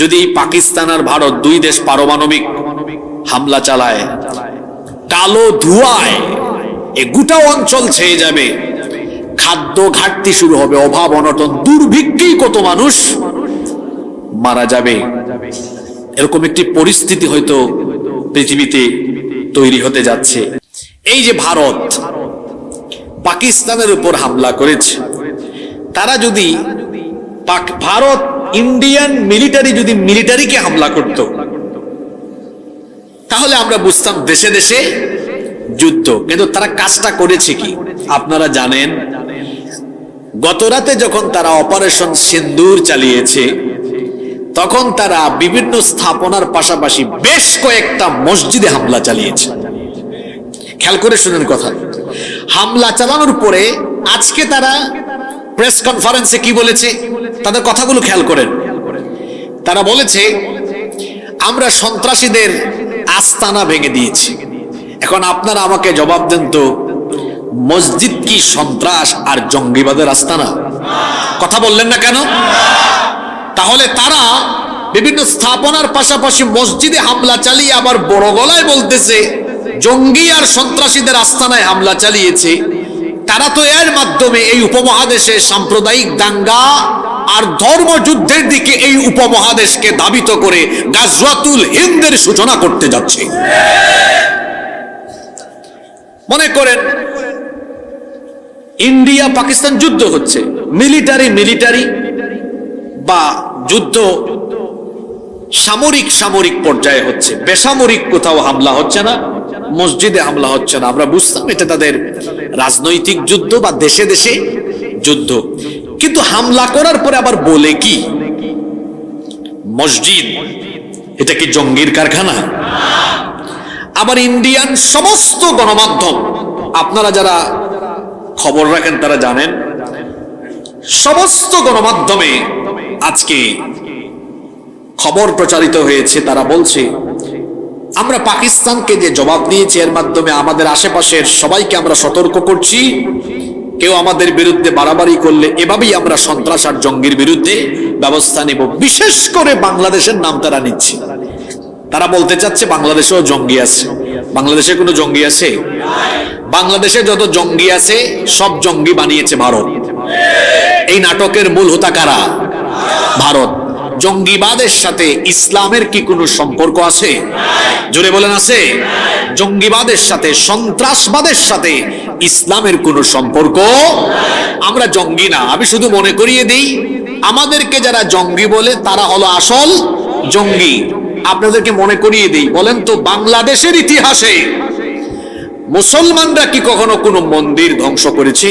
যদি পাকিস্তান আর ভারত দুই দেশ পারমাণবিক হামলা চালায় কালো ধোঁয়ায় এ গোটা অঞ্চল ছেয়ে যাবে। খাদ্য ঘাটতি শুরু হবে, অভাব, অনটন দুর্ভিক্ষেই কত মানুষ মারা যাবে। এরকম একটি পরিস্থিতি হয়তো পৃথিবীতে তৈরি হতে যাচ্ছে। এই যে ভারত পাকিস্তানের উপর হামলা করেছে, তারা যদি ভারত ইন্ডিয়ান মিলিটারি যদি মিলিটারিকে হামলা করত, তাহলে আমরা বুঝতাম দেশে দেশে যুদ্ধ। কিন্তু তারা কাজটা করেছে কি? আপনারা জানেন, গত রাতে যখন তারা অপারেশন সিন্দুর চালিয়েছে, তখন তারা বিভিন্ন স্থাপনার পাশাপাশি বেশ কয়েকটা মসজিদে হামলা চালিয়েছে। খেয়াল করে শুনেন কথা। হামলা চালানোর পরে আজকে তারা প্রেস কনফারেন্সে কি বলেছে? তাদের কথাগুলো খেয়াল করেন। তারা বলেছে, আমরা সন্ত্রাসীদের আস্তানা ভেঙে দিয়েছি। এখন আপনারা আমাকে জবাব দেন তো, মসজিদ কি সন্ত্রাস আর জঙ্গিবাদের আস্তানা? কথা বললেন না কেন? তাহলে তারা বিভিন্ন স্থাপনার পাশাপাশি মসজিদে হামলা চালিয়ে আবার বড় গলায় বলতেছে, জঙ্গি আর সন্ত্রাসীদের আস্তানায় হামলা চালিয়েছে। তারা তো এর মাধ্যমে এই উপমহাদেশে সাম্প্রদায়িক দাঙ্গা আর ধর্মযুদ্ধের দিকে এই উপমহাদেশকে দাবিত করে গাজওয়াতুল হিন্দের সূচনা করতে যাচ্ছে। মনে করেন, ইন্ডিয়া পাকিস্তান যুদ্ধ হচ্ছে। মিলিটারি মিলিটারি বা যুদ্ধ সামরিক সামরিক পর্যায়ে হচ্ছে। বেসামরিক কোথাও হামলা হচ্ছে না, মসজিদে হামলা হচ্ছে না। আমরা বুঝতাম এটা তাদের রাজনৈতিক যুদ্ধ বা দেশে দেশে যুদ্ধ। কিন্তু হামলা করার পরে আবার বলে কি? মসজিদ, এটা কি জঙ্গির কারখানা? আবার ইন্ডিয়ান সমস্ত গণমাধ্যম, আপনারা যারা খবর রাখেন তারা জানেন, সমস্ত গণমাধ্যমে আজকে খবর প্রচারিত হয়েছে, তারা বলছে, আমরা পাকিস্তানকে যে জবাব দিয়েছি এর মাধ্যমে আমাদের আশেপাশের সবাইকে আমরা সতর্ক করছি কেউ আমাদের বিরুদ্ধে বাড়াবাড়ি করলে এভাবেই আমরা সন্ত্রাস আর জঙ্গির বিরুদ্ধে ব্যবস্থা নেব। বিশেষ করে বাংলাদেশের নাম তারা নিচ্ছে। তারা বলতে চাচ্ছে বাংলাদেশেও জঙ্গি আছে। বাংলাদেশে কোনো জঙ্গি আছে? বাংলাদেশে যত জঙ্গি আছে, সব জঙ্গি বানিয়েছে ভারত। এই নাটকের মূল হোতা কারা? ভারত। জঙ্গিবাদের সাথে ইসলামের কি কোনো সম্পর্ক আছে? জোরে বলেন, আছে? জঙ্গিবাদের সাথে, সন্ত্রাসবাদের সাথে ইসলামের কোনো সম্পর্ক আমরা জঙ্গি না। আমি শুধু মনে করিয়ে দিই, আমাদেরকে যারা জঙ্গি বলে তারা হলো আসল জঙ্গি। আপনাদেরকে মনে করিয়ে দিই, বলেন তো বাংলাদেশের ইতিহাসে মুসলমানরা কি কখনো কোনো মন্দির ধ্বংস করেছে?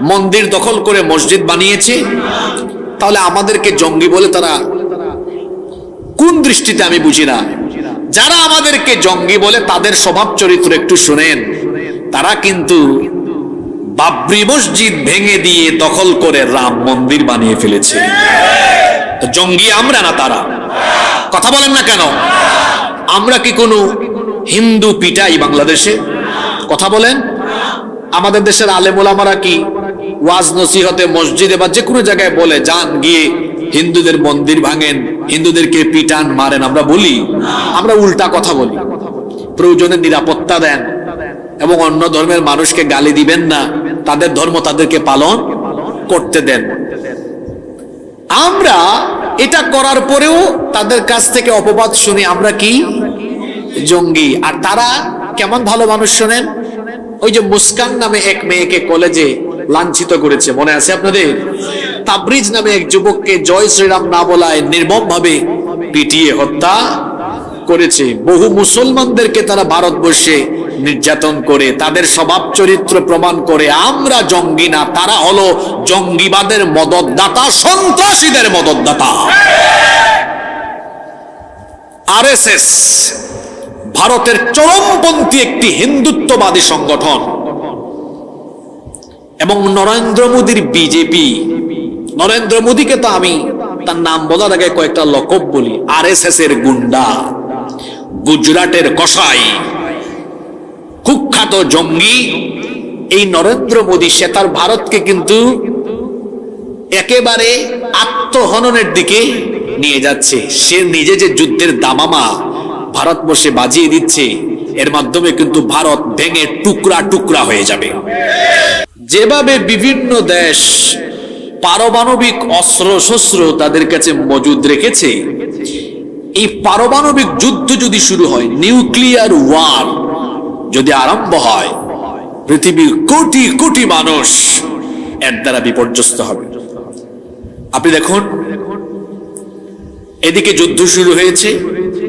মন্দির দখল করে মসজিদ বানিয়েছে? তাহলে আমাদেরকে জঙ্গি বলে তারা কোন দৃষ্টিতে আমি বুঝি না। যারা আমাদেরকে জঙ্গি বলে তাদের স্বভাব চরিত্র একটু শুনেন। তারা কিন্তু বাবরি মসজিদ ভেঙে দিয়ে দখল করে রাম মন্দির বানিয়ে ফেলেছে। জঙ্গি আমরা না তারা? কথা বলেন না কেন? আমরা কি কোনো হিন্দু পিটাই বাংলাদেশে? কথা বলেন। আমাদের দেশের আলেমোলামারা কি ওয়াজ নসিহতে মসজিদে বা যে কোনো জায়গায় বলে, যান গিয়ে হিন্দুদের মন্দির ভাঙেন, হিন্দুদেরকে পিটান, মারেন, আমরা বলি, আমরা উল্টা কথা বলি। প্রয়োজনে নিরাপত্তা দেন এবং অন্য ধর্মের মানুষকে গালি দিবেন না, তাদের ধর্ম তাদেরকে পালন করতে দেন। আমরা এটা করার পরেও তাদের কাছ থেকে অপবাদ শুনি আমরা কি? জঙ্গি। আর তারা কেমন ভালো মানুষ শোনেন? ওই যে মুস্কান নামে এক মেয়েকে কলেজে লাঞ্ছিত করেছে। মনে আছে আপনাদের? তাবরিজ নামে এক যুবককে জয় শ্রীরাম না বলায় নির্মম ভাবে পিটিয়ে হত্যা করেছে। বহু মুসলমানদেরকে তারা ভারতবর্ষে নির্যাতন করে, তাদের স্বভাব চরিত্র প্রমাণ করে, আমরা জঙ্গি না, তারা হলো জঙ্গিবাদের মদতদাতা, সন্ত্রাসীদের মদতদাতা। আরএসএস, ভারতের চরমপন্থী একটি হিন্দুত্ববাদী সংগঠন এবং নরেন্দ্র মোদীর বিজেপি নরেন্দ্র মোদীকে তো আমি তার নাম বলার আগে কয়েকটা লকব বলি আর এর গুন্ডা, গুজরাটের কসাই, কুখ্যাত জঙ্গি। এই নরেন্দ্র মোদী, সে তার ভারতকে কিন্তু একেবারে আত্মহননের দিকে নিয়ে যাচ্ছে। সে নিজে যে যুদ্ধের দামামা ভারতবর্ষে বাজিয়ে দিচ্ছে, এর মাধ্যমে কিন্তু ভারত ভেঙে টুকরা টুকরা হয়ে যাবে। যেভাবে বিভিন্ন দেশ পারমাণবিক অস্ত্র শস্ত্র তাদের কাছে মজুদ রেখেছে। এই পারমাণবিক যুদ্ধ যদি শুরু হয়, নিউক্লিয়ার ওয়ার যদি আরম্ভ হয়, পৃথিবীর কোটি কোটি মানুষ এর দ্বারা বিপর্যস্ত হবে। আপনি দেখুন, এদিকে যুদ্ধ শুরু হয়েছে,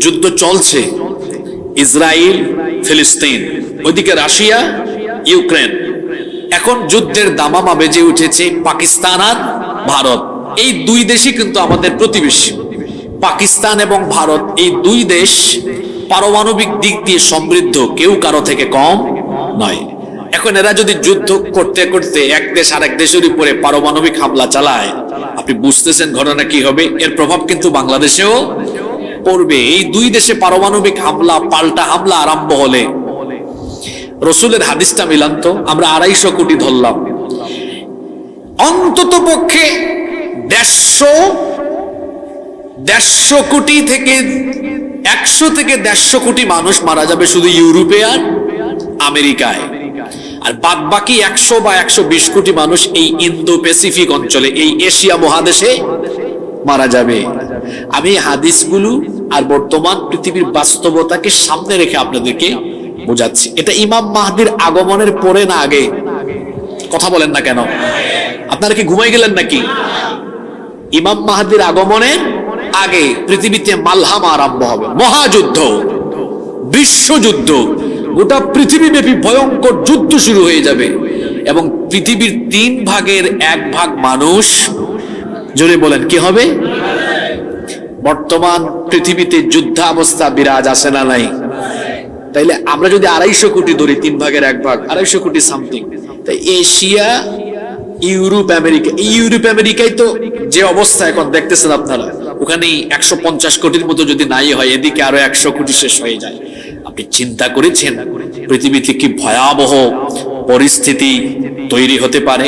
যুদ্ধ চলছে। ইসরায়েল ফিলিস্তিন, ওইদিকে রাশিয়া, ইউক্রেন। এখন যুদ্ধের দামামা বেজে উঠেছে পাকিস্তান আর ভারত। এই দুই দেশই কিন্তু আমাদের প্রতিবেশী। পাকিস্তান এবং ভারত এই দুই দেশ পারমাণবিক দিক দিয়ে সমৃদ্ধ, কেউ কারও থেকে কম নয়। এখন এরা যদি যুদ্ধ করতে করতে এক দেশ আরেক দেশের উপরে পারমাণবিক হামলা চালায়, আপনি বুঝতেছেন ঘটনা কি হবে? এর প্রভাব কিন্তু বাংলাদেশেও পড়বে। এই দুই দেশে পারমাণবিক হামলা, পাল্টা হামলা আরম্ভ হলে রসুলের হাদিসটা মিলান তো আমরা আড়াইশো কোটি ধরলাম। অন্তত পক্ষে দেড়শো দেড়শো কোটি থেকে একশো থেকে দেড়শো কোটি মানুষ মারা যাবে শুধু ইউরোপে আর আমেরিকায়। আর বাদ বাকি একশো বা একশো বিশ কোটি মানুষ এই ইন্দো প্যাসিফিক অঞ্চলে, এই এশিয়া মহাদেশে মারা যাবে। আমি হাদিসগুলো আর বর্তমান পৃথিবীর বাস্তবতাকে সামনে রেখে আপনাদেরকে বোঝাচ্ছি। এটা ইমাম মাহদির আগমনের পরে না আগে? কথা বলেন না কেন? আপনারা কি ঘুমাই গেলেন নাকি? ইমাম মাহাদির আগমনের আগে পৃথিবীতে মালহামা আরম্ভ হবে। মহাযুদ্ধ, বিশ্বযুদ্ধ। গোটা পৃথিবীব্যাপী ভয়ঙ্কর যুদ্ধ শুরু হয়ে যাবে। এবং পৃথিবীর তিন ভাগের এক ভাগ মানুষ, জোরে বলেন, কি হবে? বর্তমান পৃথিবীতে যুদ্ধাবস্থা বিরাজ আসে না নাই? তাইলে আমরা যদি আড়াইশো কোটি ধরি, তিন ভাগের এক ভাগ, আড়াইশো কোটি সামথিং তাই এশিয়া, ইউরোপ, আমেরিকা ইউরোপ, আমেরিকায় তো যে অবস্থা এখন দেখতেছেন আপনারা ওখানে একশো পঞ্চাশ কোটির মতো যদি নাই হয়, এদিকে আরও একশো কোটি শেষ হয়ে যায়। আপনি চিন্তা করেছেন পৃথিবীতে কি ভয়াবহ পরিস্থিতি তৈরি হতে পারে?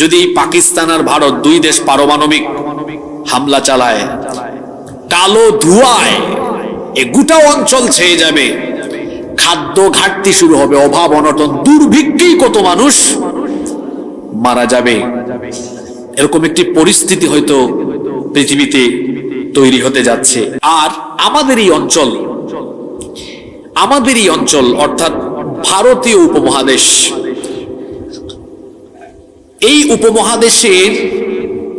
যদি পাকিস্তান আর ভারত দুই দেশ পারমাণবিক হামলা চালায়, কালো ধুয়ায় এ গোটা অঞ্চল ছেয়ে যাবে। খাদ্য ঘাটতি শুরু হবে, অভাব, অনটন দুর্ভিক্ষেই কত মানুষ মারা যাবে। এরকম একটি পরিস্থিতি হয়তো পৃথিবীতে তৈরি হতে যাচ্ছে। আর আমাদের এই অঞ্চল, আমাদের এই অঞ্চল, অর্থাৎ ভারতীয় উপমহাদেশ, এই উপমহাদেশের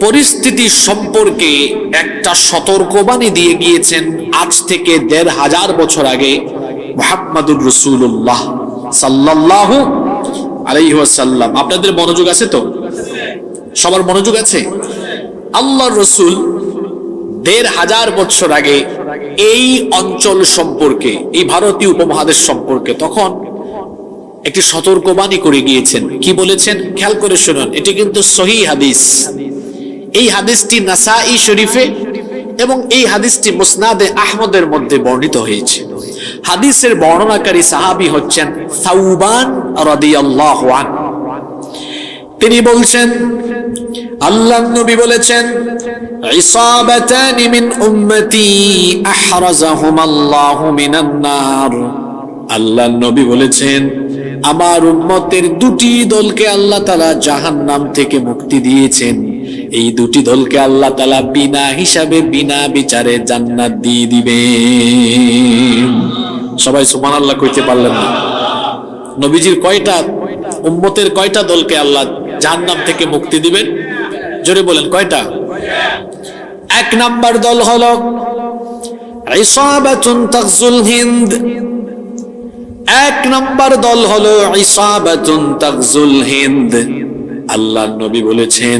পরিস্থিতি সম্পর্কে একটা সতর্কবাণী দিয়ে গিয়েছেন আজ থেকে দেড় হাজার বছর আগে। মোহাম্মদুর রসুল্লাহ সাল্লাহ আলাইহাল্লাম আপনাদের মনোযোগ আছে তো? সবার মনোযোগ আছে? আল্লাহ রসুল দেড় হাজার বছর আগে এই অঞ্চল সম্পর্কে, এই ভারতীয় উপমহাদেশ সম্পর্কে তখন একটি সতর্কবাণী করে গিয়েছেন। কি বলেছেন? খেয়াল করে শুনুন, এটি কিন্তু সহি হাদিস। এই হাদিসটি নাসাই শরীফে এবং এই হাদিসটি মুসনাদে আহমদের মধ্যে বর্ণিত হয়েছে। হাদিসের বর্ণনাকারী সাহাবি হচ্ছেন সাউবান তিনি বলছেন আল্লাহ নবী বলেছেন, ইসাবাতানি মিন উম্মতি আহরাজাহুমাল্লাহু মিনান নার। আল্লাহ নবী বলেছেন, আমার উম্মতের দুটি দলকে আল্লাহ তাআলা জাহান্নাম থেকে মুক্তি দিয়েছেন। এই দুটি দলকে আল্লাহ তাআলা বিনা হিসাবে বিনা বিচারে জান্নাত দিয়ে দিবেন। সবাই সুবহানাল্লাহ কইতে পারলেন না। নবীজির কয়টা, উম্মতের কয়টা দলকে আল্লাহ জাহান্নাম থেকে মুক্তি দিবেন? জোরে বলেন, কয়টা? এক নাম্বার দল হলো হিন্দ। এক নাম্বার দল হলো হিন্দ। আল্লাহ নবী বলেছেন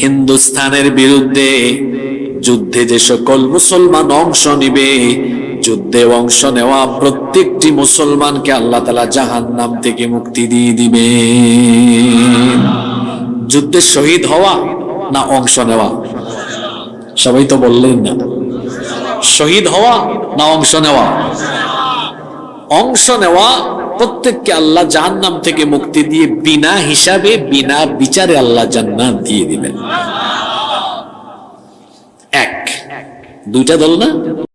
হিন্দুস্তানের বিরুদ্ধে যুদ্ধে যে সকল মুসলমান অংশ নিবে যুদ্ধে অংশ নেওয়া প্রত্যেকটি মুসলমানকে আল্লাহ তালা জাহান নাম থেকে মুক্তি দিয়ে দিবে। যুদ্ধে শহীদ হওয়া না অংশ নেওয়া? সবাই তো বললেন না। শহীদ হওয়া না অংশ নেওয়া? অংশ নেওয়া প্রত্যেককে আল্লাহ জাহান্নাম থেকে মুক্তি দিয়ে বিনা হিসাবে, বিনা বিচারে আল্লাহ জান্নাত দিয়ে দিবেন। এক। দুইটা দল না?